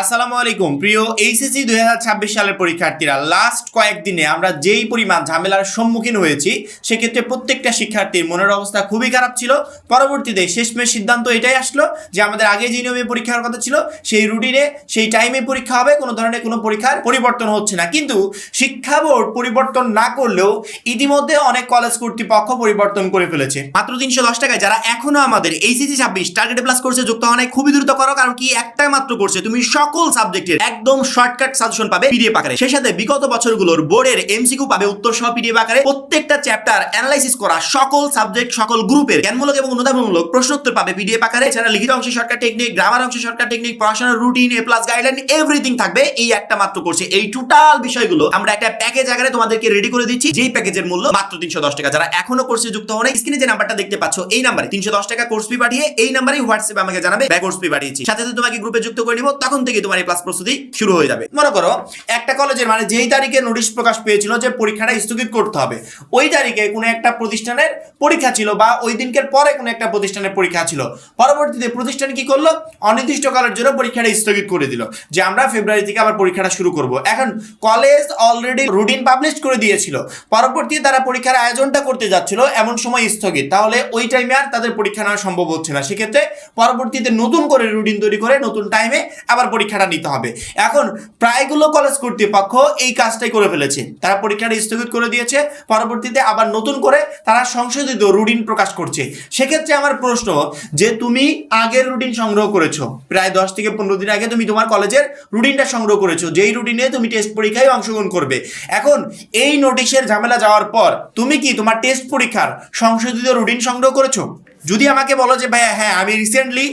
আসসালামু আলাইকুম। প্রিয় এইচএসসি দুই হাজার ছাব্বিশ সালের পরীক্ষার্থীরা লাস্ট কয়েকদিনে আমরা যেই পরিমাণ ঝামেলার সম্মুখীন হয়েছি, সেক্ষেত্রে প্রত্যেকটা শিক্ষার্থীর মনের অবস্থা খুবই খারাপ ছিল। পরবর্তীতে শেষমেশ সিদ্ধান্ত এটাই আসলো যে আমাদের আগে যে নিয়মে পরীক্ষার কথা ছিল, সেই রুটিনে সেই টাইমে পরীক্ষা হবে, কোনো ধরনের কোনো পরীক্ষার পরিবর্তন হচ্ছে না। কিন্তু শিক্ষা বোর্ড পরিবর্তন না করলেও ইতিমধ্যে অনেক কলেজ কর্তৃপক্ষ পরিবর্তন করে ফেলেছে। মাত্র তিনশো দশ টাকায় যারা এখনও আমাদের এইচএসসি ছাব্বিশ টার্গেট প্লাস কোর্সে যুক্ত নাই খুবই দ্রুত করো, কারণ কি একটাই মাত্র করছে। তুমি সকল সাবজেক্টের একদম শর্টকাট সাজেশন পাবে পিডিএফ আকারে। সেই সাথে বিগত বছরগুলোর বোর্ডের এমসিকিউ পাবে উত্তর সহ পিডিএফ আকারে। প্রত্যেকটা চ্যাপ্টার অ্যানালাইসিস করা সকল সাবজেক্ট সকল গ্রুপের জ্ঞানমূলক এবং অনুধাবনমূলক প্রশ্নোত্তর পাবে পিডিএফ আকারে। এছাড়া লিখিত অংশে শর্টকাট টেকনিক গ্রামার অংশে শর্টকাট টেকনিক পড়াশোনার routine A plus guideline everything থাকবে। এই একটা মাত্র কোর্সে এই টোটাল বিষয়গুলো আমরা একটা প্যাকেজ আকারে তোমাদেরকে রেডি করে দিচ্ছি। যেই প্যাকেজের মূল্য মাত্র তিনশো দশ টাকা। যারা এখনও কোর্সে যুক্ত হন স্ক্রিনে যে নাম্বারটা দেখতে পাচ্ছ, এই নাম্বারে তিনশো দশ টাকা কোর্স ফি পাঠিয়ে এই নাম্বারে হোয়াটসঅ্যাপে আমাকে জানাবে, ব্যাক কোর্স ফি পাঠিয়েছি। সাথে সাথে তোমাকে গ্রুপে যুক্ত করে নিব। তখন থেকে তোমার এই ক্লাস প্রস্তুতি শুরু হয়ে যাবে। মনে করো, একটা কলেজের মানে যেই তারিখে নোটিশ প্রকাশ পেয়েছিল যে পরীক্ষাটা স্থগিত করতে হবে, ওই তারিখে কোনো একটা প্রতিষ্ঠানের পরীক্ষা ছিল বা ওই দিনকের পরে কোনো একটা প্রতিষ্ঠানের পরীক্ষা ছিল। পরবর্তীতে প্রতিষ্ঠান কি করল? অনির্দিষ্টকালের জন্য পরীক্ষাটা স্থগিত করে দিল, যে আমরা ফেব্রুয়ারি থেকে আবার পরীক্ষাটা শুরু করব। এখন কলেজ অলরেডি রুটিন পাবলিশ করে দিয়েছিল, পরবর্তীতে তারা পরীক্ষার আয়োজনটা করতে যাচ্ছিল এমন সময় স্থগিত। তাহলে ওই টাইমে আর তাদের পরীক্ষা নেওয়া সম্ভব হচ্ছে না। সেক্ষেত্রে পরবর্তীতে নতুন করে রুটিন তৈরি করে নতুন টাইমে আবার পরীক্ষাটা নিতে হবে। এখন প্রায়গুলো কলেজ কর্তৃপক্ষ এই কাজটাই করে ফেলেছে। তারা পরীক্ষাটা স্থগিত করে দিয়েছে, পরবর্তীতে আবার নতুন করে তারা সংশোধিত রুটিন প্রকাশ করছে। সেক্ষেত্রে আমার প্রশ্ন, যে তুমি আগের রুটিন সংগ্রহ করেছ, প্রায় দশ থেকে পনেরো দিন আগে তুমি তোমার কলেজের রুটিনটা সংগ্রহ করেছ, যেই রুটিনে তুমি টেস্ট পরীক্ষায় অংশগ্রহণ করবে। এখন এই নোটিশের ঝামেলা যাওয়ার পর তুমি কি তোমার টেস্ট পরীক্ষার সংশোধিত রুটিন সংগ্রহ করেছ? যদি আমাকে বলো যে, ভাইয়া হ্যাঁ আমি রিসেন্টলি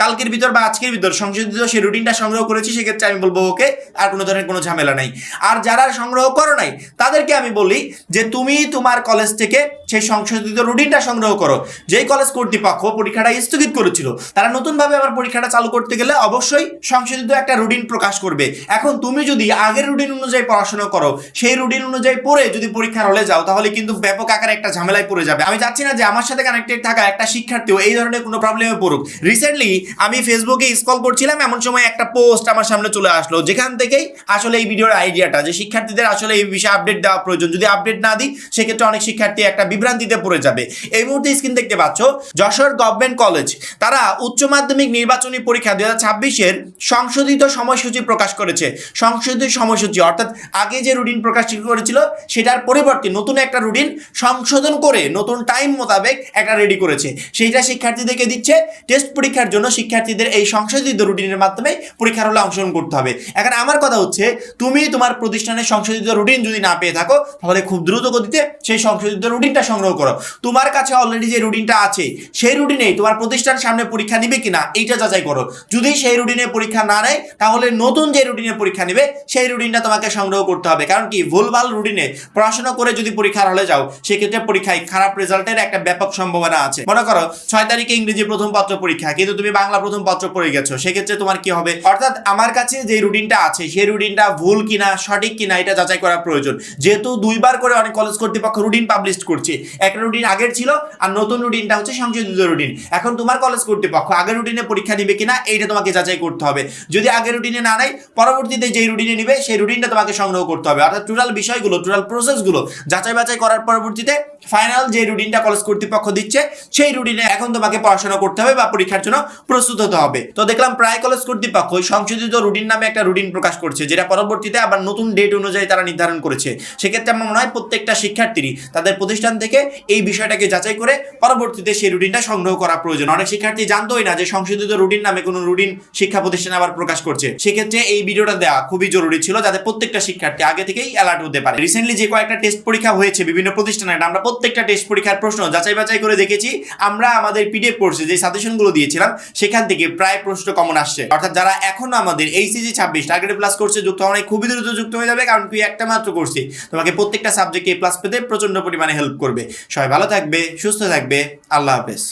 কালকের ভিতর বা আজকের ভিতর সংশোধিত সেই রুটিনটা সংগ্রহ করেছি, সেক্ষেত্রে আমি বলব, ওকে, আর কোনো ধরনের কোনো ঝামেলা নাই। আর যারা সংগ্রহ করো নাই, তাদেরকে আমি বলি যে, তুমি তোমার কলেজ থেকে সেই সংশোধিত রুটিনটা সংগ্রহ করো। যেই কলেজ কর্তৃপক্ষ পরীক্ষাটা স্থগিত করেছিল, তারা নতুনভাবে আবার পরীক্ষাটা চালু করতে গেলে অবশ্যই সংশোধিত একটা রুটিন প্রকাশ করবে। এখন তুমি যদি আগের রুটিন অনুযায়ী পড়াশোনা করো, সেই রুটিন অনুযায়ী পড়ে যদি পরীক্ষার হলে যাও, তাহলে কিন্তু ব্যাপক আকারে একটা ঝামেলায় পড়ে যাবে। আমি চাচ্ছি না যে আমার সাথে কানেক্টেড থাকা একটা শিক্ষার্থীও এই ধরনের কোনো প্রবলেমে পড়ুক। রিসেন্টলি আমি ফেসবুকে স্কল করছিলাম, এমন সময় একটা পোস্ট আমার সামনে চলে আসলো, যেখান থেকেই আসলে এই ভিডিওর আইডিয়াটা যে শিক্ষার্থীদের আসলে এই বিষয়ে আপডেট দেওয়া প্রয়োজন। যদি আপডেট না দিই, সেক্ষেত্রে অনেক শিক্ষার্থী একটা বিভ্রান্তিতে পড়ে যাবে। এই মুহূর্তে স্ক্রিন দেখতে পাচ্ছ, যশোর গভর্নমেন্ট কলেজ তারা উচ্চ মাধ্যমিক নির্বাচনী পরীক্ষা দু হাজার ছাব্বিশের সংশোধিত সময়সূচি প্রকাশ করেছে। সংশোধিত সময়সূচি, অর্থাৎ আগে যে রুটিন প্রকাশ করেছিল, সেটার পরিবর্তে নতুন একটা রুটিন সংশোধন করে, নতুন টাইম মোতাবেক একটা রেডি করেছে। সেইটা শিক্ষার্থীদেরকে দিচ্ছে। টেস্ট পরীক্ষার জন্য শিক্ষার্থীদের এই সংশোধিত রুটিনের মাধ্যমে পরীক্ষার হলে অংশগ্রহণ করতে হবে। এখন আমার কথা হচ্ছে, তুমি তোমার প্রতিষ্ঠানের সংশোধিত রুটিন যদি না পেয়ে থাকো, তাহলে খুব দ্রুত গতিতে সেই সংশোধিত রুটিনটা সংগ্রহ করো। তোমার কাছে অলরেডি যে রুটিনটা আছে, সেই রুটিনেই তোমার প্রতিষ্ঠান সামনে পরীক্ষা নিবে কিনা, এইটা যাচাই করো। যদি সেই রুটিনে পরীক্ষা না নেয়, তাহলে নতুন যে রুটিনে পরীক্ষা নেবে, সেই রুটিনটা তোমাকে সংগ্রহ করতে হবে। কারণ কি, ভুলভাল রুটিনে পড়াশোনা করে যদি পরীক্ষার হলে যাও, সেক্ষেত্রে পরীক্ষায় খারাপ রেজাল্টের একটা ব্যাপক সম্ভাবনা আছে। মনে করো, ছয় তারিখে ইংরেজি প্রথম পত্র পরীক্ষা, কিন্তু তুমি বাংলা প্রথম পত্র পড়ে গেছো, সেক্ষেত্রে তোমার কি হবে? অর্থাৎ আমার কাছে যে রুটিনটা আছে, সেই রুটিনটা ভুল কিনা, সঠিক কিনা, এটা যাচাই করা প্রয়োজন। যেহেতু দুইবার করে অনেক কলেজ কর্তৃপক্ষ রুটিন পাবলিশ করছে, একটা রুটিন আগের ছিল, আর নতুন রুটিনটা হচ্ছে সংশোধিত রুটিন এখন তোমার কলেজ কর্তৃপক্ষ আগের রুটিনে পরীক্ষা নিবে কিনা, এইটা তোমাকে যাচাই করতে হবে। যদি আগের রুটিনে না নেয়, পরবর্তীতে যেই রুটিনে নিবে, সেই রুটিনটা তোমাকে সংগ্রহ করতে হবে। অর্থাৎ টোটাল বিষয়গুলো টোটাল প্রসেসগুলো যাচাই বাছাই করার পরবর্তীতে ফাইনাল যে রুটিনটা কলেজ কর্তৃপক্ষ দিচ্ছে, সেই রুটিনে এখন তোমাকে পড়াশোনা করতে হবে বা পরীক্ষার জন্য প্রস্তুত হতে হবে। তো দেখলাম প্রায় কলেজ কর্তৃপক্ষ সংশোধিত রুটিন নামে একটা রুটিন প্রকাশ করছে, যেটা পরবর্তীতে আবার নতুন ডেট অনুযায়ী তারা নির্ধারণ করেছে। সেক্ষেত্রে আমার মনে হয় প্রত্যেকটা শিক্ষার্থীরই তাদের প্রতিষ্ঠান থেকে এই বিষয়টাকে যাচাই করে পরবর্তীতে সেই রুটিনটা সংগ্রহ করা প্রয়োজন। অনেক শিক্ষার্থী জানতোই না যে সংশোধিত রুটিন নামে কোনো রুটিন শিক্ষা প্রতিষ্ঠান আবার প্রকাশ করছে। সেক্ষেত্রে এই ভিডিওটা দেওয়া খুবই জরুরি ছিল যাতে প্রত্যেকটা শিক্ষার্থী আগে থেকেই অ্যালার্ট হতে পারে। রিসেন্টলি যে কয়েকটা টেস্ট পরীক্ষা হয়েছে বিভিন্ন প্রতিষ্ঠানে, আমরা প্রত্যেকটা টেস্ট পরীক্ষার প্রশ্ন যাচাই বাছাই করে দেখেছি। আমরা আমাদের পিডিএফ কোর্সে যে সাজেশনগুলো দিয়েছিলাম, সেখান থেকে প্রায় প্রশ্ন কমন আসছে। অর্থাৎ যারা এখনও আমাদের এইসিজি ছাব্বিশ টার্গেট প্লাস কোর্সে যুক্ত হওয়া খুবই দ্রুত যুক্ত হয়ে যাবে, কারণ তুই একটা মাত্র কোর্সে তোমাকে প্রত্যেকটা সাবজেক্টে প্লাস পেতে প্রচণ্ড পরিমাণে হেল্প করবে। সবাই ভালো থাকবে, সুস্থ থাকবে, আল্লাহ হাফেজ।